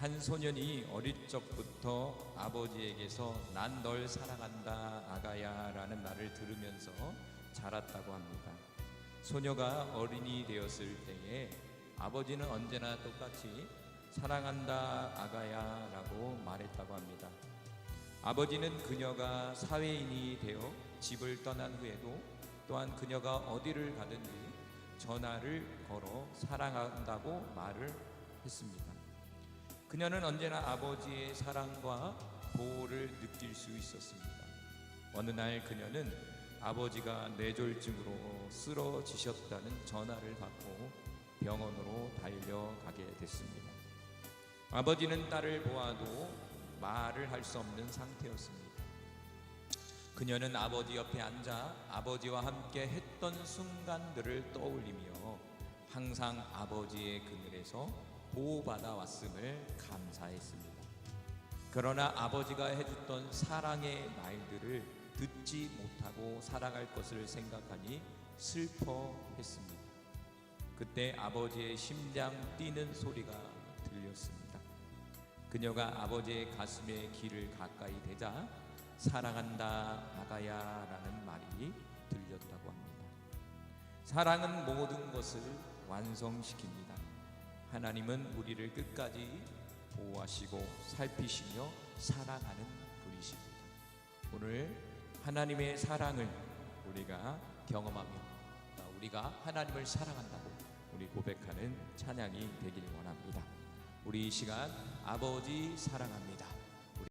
한 소년이 어릴 적부터 아버지에게서 난 널 사랑한다 아가야 라는 말을 들으면서 자랐다고 합니다. 소녀가 어린이 되었을 때에 아버지는 언제나 똑같이 사랑한다 아가야 라고 말했다고 합니다. 아버지는 그녀가 사회인이 되어 집을 떠난 후에도 또한 그녀가 어디를 가든지 전화를 걸어 사랑한다고 말을 했습니다. 그녀는 언제나 아버지의 사랑과 보호를 느낄 수 있었습니다. 어느 날 그녀는 아버지가 뇌졸중으로 쓰러지셨다는 전화를 받고 병원으로 달려가게 됐습니다. 아버지는 딸을 보아도 말을 할 수 없는 상태였습니다. 그녀는 아버지 옆에 앉아 아버지와 함께 했던 순간들을 떠올리며 항상 아버지의 그늘에서 보호받아 왔음을 감사했습니다. 그러나 아버지가 해줬던 사랑의 말들을 듣지 못하고 살아갈 것을 생각하니 슬퍼했습니다. 그때 아버지의 심장 뛰는 소리가 들렸습니다. 그녀가 아버지의 가슴에 귀를 가까이 대자 사랑한다 아가야 라는 말이 들렸다고 합니다. 사랑은 모든 것을 완성시킵니다. 하나님은 우리를 끝까지 보호하시고 살피시며 사랑하는 분이십니다. 오늘 하나님의 사랑을 우리가 경험하며 우리가 하나님을 사랑한다고 우리 고백하는 찬양이 되길 원합니다. 우리 이 시간 아버지 사랑합니다.